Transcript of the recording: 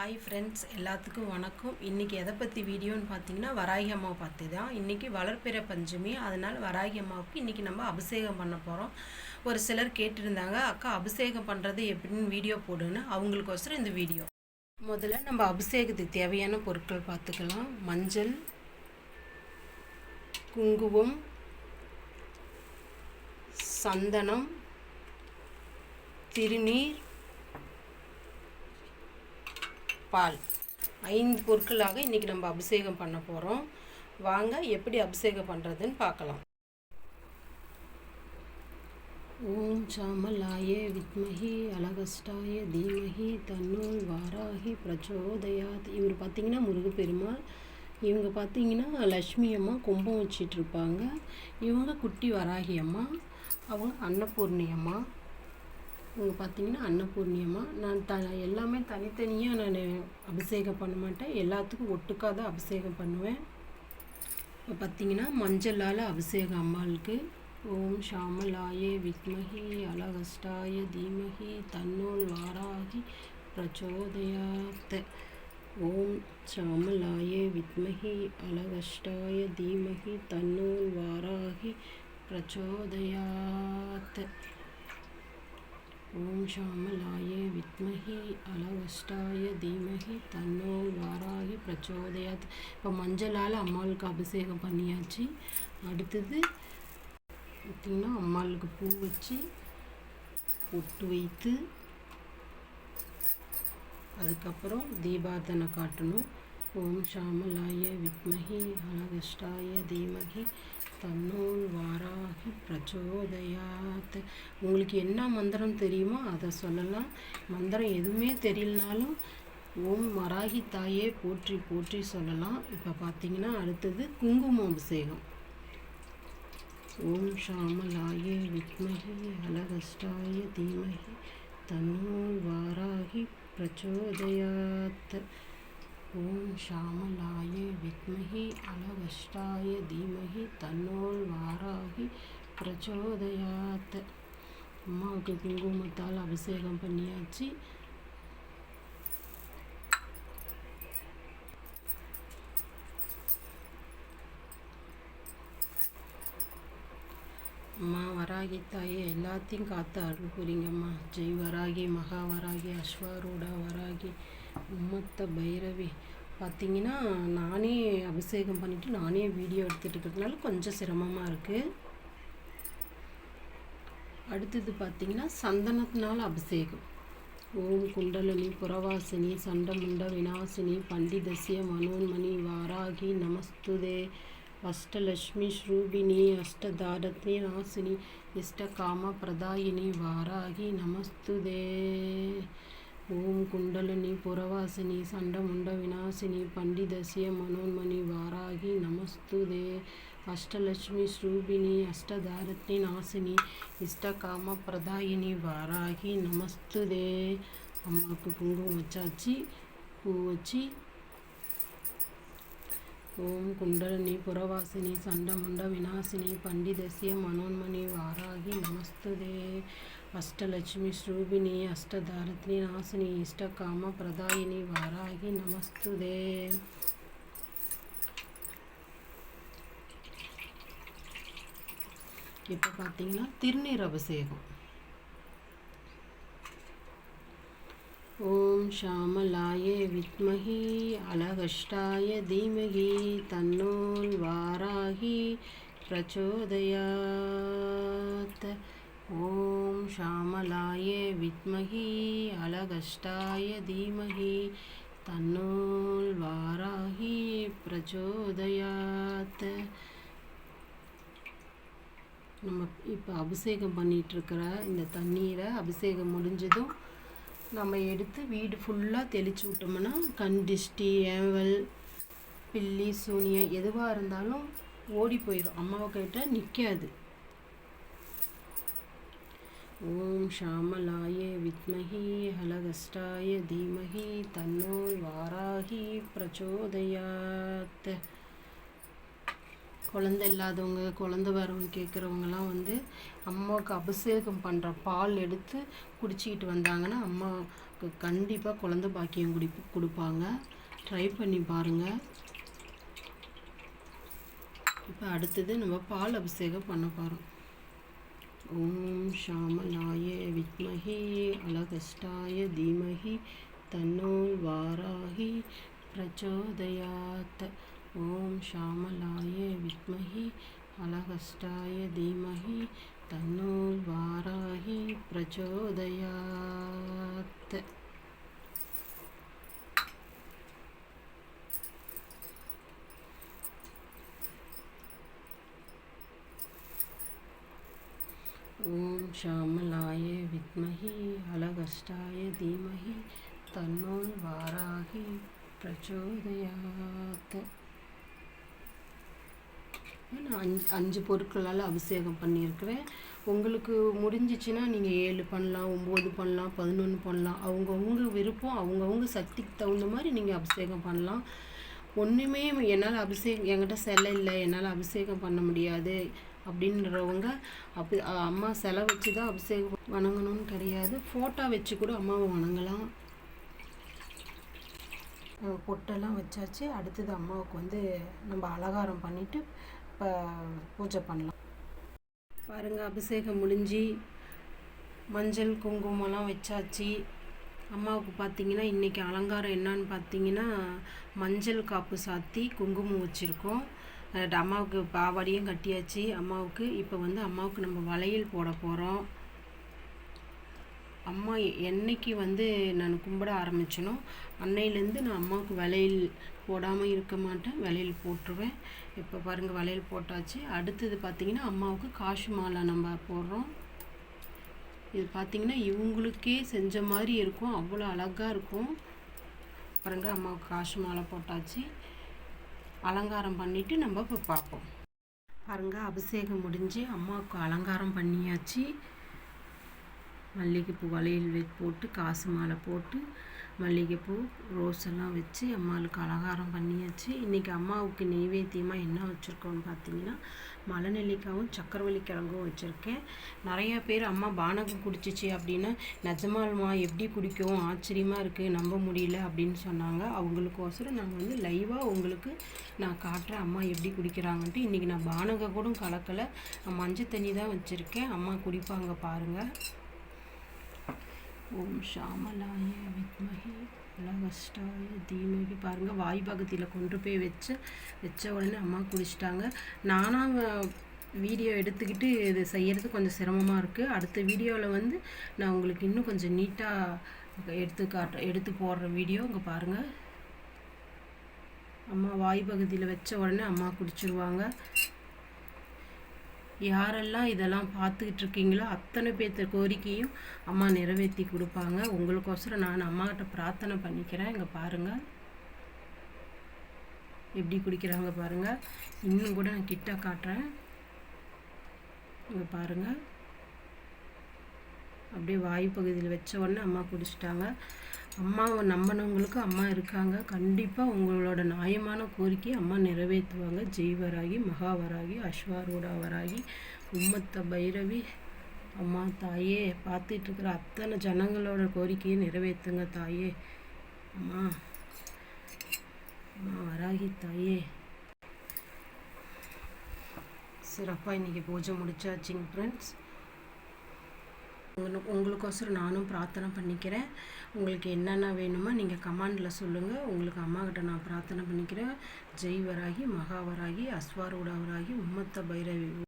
Hi friends எல்லாத்துக்கும் வணக்கம். இன்றைக்கி எதை பற்றி வீடியோன்னு பார்த்தீங்கன்னா வராகி அம்மாவை பார்த்து தான் இன்றைக்கி வளர்ப்பிற பஞ்சமி அதனால் வராகி அம்மாவுக்கு இன்றைக்கி நம்ம அபிஷேகம் பண்ண போகிறோம் ஒரு சிலர் கேட்டிருந்தாங்க அக்கா அபிஷேகம் பண்ணுறது எப்படின்னு வீடியோ போடுன்னு. அவங்களுக்கோசரம் இந்த வீடியோ. முதல்ல நம்ம அபிஷேகத்துக்கு தேவையான பொருட்கள் பார்த்துக்கலாம் மஞ்சள் குங்குமம் சந்தனம் திருநீர் பால். ஐந்து பொருட்களாக இன்றைக்கி நம்ம அபிஷேகம் பண்ண போகிறோம் வாங்க எப்படி அபிஷேகம் பண்ணுறதுன்னு பார்க்கலாம். ஓம் சாமலாய வித்மஹி அலகஸ்டாய தீமஹி தன்னோல் வாராகி பிரச்சோதயாத். இவர் பார்த்தீங்கன்னா முருகப்பெருமாள். இவங்க பார்த்தீங்கன்னா லக்ஷ்மி அம்மா கும்பம் வச்சிட்ருப்பாங்க இவங்க குட்டி வராகி அம்மா. அவங்க அன்னபூர்ணி அம்மா. இங்கே பார்த்தீங்கன்னா அன்னபூர்ணியமாக நான் த எல்லாமே தனித்தனியாக நான் அபிஷேகம் பண்ண மாட்டேன். எல்லாத்துக்கும் ஒட்டுக்காக தான் அபிஷேகம் பண்ணுவேன். இப்போ பார்த்தீங்கன்னா மஞ்சளால் அபிஷேகம் அம்மாளுக்கு. ஓம் ஷாமலாய வித்மஹி அலகஷ்டாய தீமஹி தன்னோல் வாராகி பிரச்சோதயாத்த ஓம் ஷாமலாய வித்மஹி அலகஷ்டாய தீமஹி தன்னோல் வாராகி பிரச்சோதயாத்த ஓம் ஷாமலாய வித்மஹி அலவஷ்டாய தீமஹி தன்னோ வாராகி பிரச்சோதயாத். இப்போ மஞ்சளால் அம்மாளுக்கு அபிஷேகம் பண்ணியாச்சு. அடுத்தது பார்த்திங்கன்னா அம்மாளுக்கு பூ வச்சு பொட்டு வைத்து அதுக்கப்புறம் தீபார்த்தனை காட்டணும். ஓம் ஷாமலாய வித்மஹி அலகஷ்டாய தீமஹி தன்னோல் வாராகி பிரச்சோதயாத். உங்களுக்கு என்ன மந்திரம் தெரியுமோ அதை சொல்லலாம். மந்திரம் எதுவுமே தெரியலனாலும் ஓம் வராகி தாயே போற்றி போற்றி சொல்லலாம். இப்போ பார்த்தீங்கன்னா அடுத்தது குங்குமம் அபிஷேகம் ஓம் ஷாமலாயே வித்மகி அலகஷ்டாய தீமகி. தன்னோல் வாராகி பிரச்சோதயாத். ஓம் ஷாமலாய வித்மஹி அலவஷ்டாய தீமஹி தன்னோல் வாராகி பிரச்சோதயாத் அம்மாவுக்கு குங்குமத்தால் அபிஷேகம் பண்ணியாச்சு. அம்மா வராகி தாயே எல்லாத்தையும் காத்து அருள் புரிங்கம்மா ஜெய் வராகி மகா வராகி அஸ்வாரூடா வராகி. உம்மத்த பைரவி. பார்த்தீங்கன்னா நானே அபிஷேகம் பண்ணிவிட்டு நானே வீடியோ எடுத்துகிட்டு இருக்கிறதுனால கொஞ்சம் சிரமமாக இருக்குது அடுத்தது பார்த்திங்கன்னா சந்தனத்தினால் அபிஷேகம். ஓம் குண்டலினி புறவாசினி சண்டமுண்ட விநாசினி பண்டிதசிய மனோன்மணி வாராகி நமஸ்துதே அஷ்டலக்ஷ்மி ஸ்ரூபிணி அஷ்டதாரத்னி நாசினி இஷ்டகாம பிரதாயினி வாராகி நமஸ்துதே. ஓம் குண்டலினி புறவாசினி சண்டமுண்ட விநாசினி பண்டிதசிய மனோன்மணி வாராகி நமஸ்துதே. அஷ்டலட்சுமி ஸ்ரூபிணி அஷ்டதாரத்னி நாசினி இஷ்டகாம பிரதாயினி வாராகி நமஸ்துதே. அம்மாவுக்கு குங்குமம் வச்சாச்சு பூ வச்சு. ஓம் குண்டலினி புறவாசினி சண்டமுண்ட விநாசினி பண்டிதசிய மனோன்மணி வாராகி நமஸ்துதே. அஷ்டலட்சுமி ஸ்ரூபிணி அஷ்டதாரத்னி நாசினி இஷ்டகாம பிரதாயினி வாராகி நமஸ்துதே. இப்போ பார்த்தீங்கன்னா திருநீர் அபிஷேகம் ஓம் ஷாமலாய வித்மகி அலகஷ்டாய தீமகி தன்னோல் வாராகி பிரச்சோதயாத். ஓம் ஷாமலாய வித்மஹி அலகஷ்டாய தீமகி தன்னோல் வாராகி பிரச்சோதயாத் நம்ம இப்போ அபிஷேகம் பண்ணிகிட்ருக்கிற இந்த தண்ணீரை அபிஷேகம் முடிஞ்சதும் நம்ம எடுத்து வீடு ஃபுல்லாக தெளித்து விட்டோம்னா கண் டிஷ்டி ஏவல் பில்லி சூனியம் எதுவாக இருந்தாலும் ஓடி போயிடும் அம்மாவை கிட்ட நிற்காது ஓம் ஷாமலாய வித்மஹி ஹலகஷ்டாய தீமஹி தன்னோ வாராகி பிரச்சோதயாத் குழந்த இல்லாதவங்க குழந்த வரவங்க கேட்குறவங்கலாம் வந்து அம்மாவுக்கு அபிஷேகம் பண்ணுற பால் எடுத்து குடிச்சிக்கிட்டு வந்தாங்கன்னா அம்மா கண்டிப்பாக குழந்த பாக்கியம் குடி கொடுப்பாங்க. ட்ரை பண்ணி பாருங்கள் இப்போ அடுத்தது நம்ம பால் அபிஷேகம் பண்ண போகிறோம் ॐ श्यामलाय विद्महे अलकष्टाय धीमहि तन्नो वाराहि प्रचोदयात्। ॐ श्यामलाय विद्महे अलकष्टाय धीमहि तन्नो वाराहि प्रचोदयात्। ஷாமலாய வித்மஹி அலகஷ்டாய தீமஹி தன்னோல் வாராகி பிரச்சோதயாத் நான் அஞ்சு அஞ்சு பொருட்களால் அபிஷேகம் பண்ணியிருக்கிறேன். உங்களுக்கு முடிஞ்சிச்சுன்னா நீங்கள் ஏழு பண்ணலாம் ஒம்பது பண்ணலாம் பதினொன்று பண்ணலாம். அவங்கவுங்க விருப்பம் அவங்கவுங்க சக்திக்கு தகுந்த மாதிரி நீங்கள் அபிஷேகம் பண்ணலாம். ஒன்றுமே என்னால் அபிஷேகம் என்கிட்ட செல்ல இல்லை. என்னால் அபிஷேகம் பண்ண முடியாது. அப்படின்றவங்க அப்படி அம்மா சிலை வச்சு தான் அபிஷேகம் வணங்கணும்னு கிடையாது. ஃபோட்டோ வச்சு கூட அம்மாவை வணங்கலாம். பொட்டெல்லாம் வச்சாச்சு. அடுத்தது அம்மாவுக்கு வந்து நம்ம அலங்காரம் பண்ணிட்டு இப்போ பூஜை பண்ணலாம். பாருங்கள் அபிஷேகம் முடிஞ்சு மஞ்சள் குங்குமம்லாம் வச்சாச்சு. அம்மாவுக்கு பார்த்தீங்கன்னா இன்றைக்கி அலங்காரம் என்னன்னு பார்த்தீங்கன்னா மஞ்சள் காப்பு சாத்தி குங்குமம் வச்சுருக்கோம். அம்மாவுக்கு பாவாடியும் கட்டியாச்சு. அம்மாவுக்கு இப்போ வந்து அம்மாவுக்கு நம்ம வளையல் போட போகிறோம் அம்மா என்னைக்கு வந்து நான் கும்பிட ஆரம்பிச்சனோ அன்னையிலேருந்து நான் அம்மாவுக்கு வளையல் போடாமல் இருக்க மாட்டேன். வளையல் போட்டுருவேன். இப்போ பாருங்கள் வளையல் போட்டாச்சு. அடுத்தது பார்த்திங்கன்னா அம்மாவுக்கு காசு மாலை நம்ம போடுறோம். இது பார்த்தீங்கன்னா இவங்களுக்கே செஞ்ச மாதிரி இருக்கும். அவ்வளோ அழகாக இருக்கும். பாருங்க அம்மாவுக்கு காசு மாலை போட்டாச்சு. அலங்காரம் பண்ணிவிட்டு நம்ம இப்போ பார்ப்போம். பாருங்க அபிஷேகம் முடிஞ்சு அம்மாவுக்கு அலங்காரம் பண்ணியாச்சு. மல்லிகைப்பூ வளையல் போட்டு காசு மாலை போட்டு மல்லிகைப்பூ ரோஸ் எல்லாம் வச்சு அம்மாவுக்கு அலங்காரம் பண்ணியாச்சு. இன்றைக்கி அம்மாவுக்கு நெய்வேத்தியமாக என்ன வச்சுருக்கோன்னு பார்த்தீங்கன்னா மலைநெல்லிக்காவும் சக்கரவள்ளி கிழங்கும் வச்சுருக்கேன். நிறையா பேர் அம்மா பானகம் குடிச்சிச்சு அப்படின்னா நிஜமாலுமா எப்படி குடிக்கும்? ஆச்சரியமாக இருக்குது நம்ப முடியல அப்படின்னு சொன்னாங்க. அவங்களுக்கோசரம் நான் வந்து லைவாக உங்களுக்கு நான் காட்டுறேன் அம்மா எப்படி குடிக்கிறாங்கன்ட்டு. இன்றைக்கி நான் பானகம் கூட கலக்கலை. மஞ்சள் தண்ணி தான் வச்சுருக்கேன். அம்மா குடிப்பாங்க பாருங்கள் ஓம் ஷாமலாய வித்மஹி உலகஷ்டாய தீமகி பாருங்கள் வாய் பகுதியில் கொண்டு போய் வச்சு வச்ச உடனே அம்மா குடிச்சிட்டாங்க. நானாக வீடியோ எடுத்துக்கிட்டு இது செய்கிறது கொஞ்சம் சிரமமாக இருக்குது அடுத்த வீடியோவில் வந்து நான் உங்களுக்கு இன்னும் கொஞ்சம் நீட்டாக எடுத்து காட்டுறேன் எடுத்து போடுற வீடியோ இங்கே பாருங்கள் அம்மா வாய் பகுதியில் வச்ச உடனே அம்மா குடிச்சிருவாங்க. யாரெல்லாம் இதெல்லாம் பார்த்துக்கிட்டு இருக்கீங்களோ அத்தனை பேர்த்த கோரிக்கையும் அம்மா நிறைவேற்றி கொடுப்பாங்க. உங்களுக்கோசரம் நான் அம்மாக்கிட்ட பிரார்த்தனை பண்ணிக்கிறேன். இங்கே பாருங்கள் எப்படி குடிக்கிறாங்க பாருங்கள் இன்னும் கூட நான் கிட்ட காட்டுறேன். இங்கே பாருங்கள் அப்படியே வாய் பகுதியில் வச்ச உடனே அம்மா குடிச்சிட்டாங்க. அம்மாவை நம்பினவங்களுக்கு அம்மா இருக்காங்க. கண்டிப்பாக உங்களோட நியாயமான கோரிக்கையை அம்மா நிறைவேற்றுவாங்க. ஜெய்வராகி மகாவராகி அஸ்வாரூடாவராகி உம்மத்த பைரவி அம்மா தாயே பார்த்துட்ருக்கிற அத்தனை ஜனங்களோட கோரிக்கையை நிறைவேற்றுங்க தாயே. அம்மா அம்மா வராகி தாயே. சிறப்பாக இன்றைக்கி பூஜை முடிச்சாச்சுங்க ஃப்ரெண்ட்ஸ் உங்களுக்கு உங்களுக்கோசரம் நானும் பிரார்த்தனை பண்ணிக்கிறேன். உங்களுக்கு என்னென்ன வேணுமோ நீங்கள் கமாண்டில் சொல்லுங்கள் உங்களுக்கு அம்மா கிட்ட நான் பிரார்த்தனை பண்ணிக்கிறேன். ஜெய் வராகி மகாவராகி அஸ்வாரூடாவராகி உம்மத்த பைரவி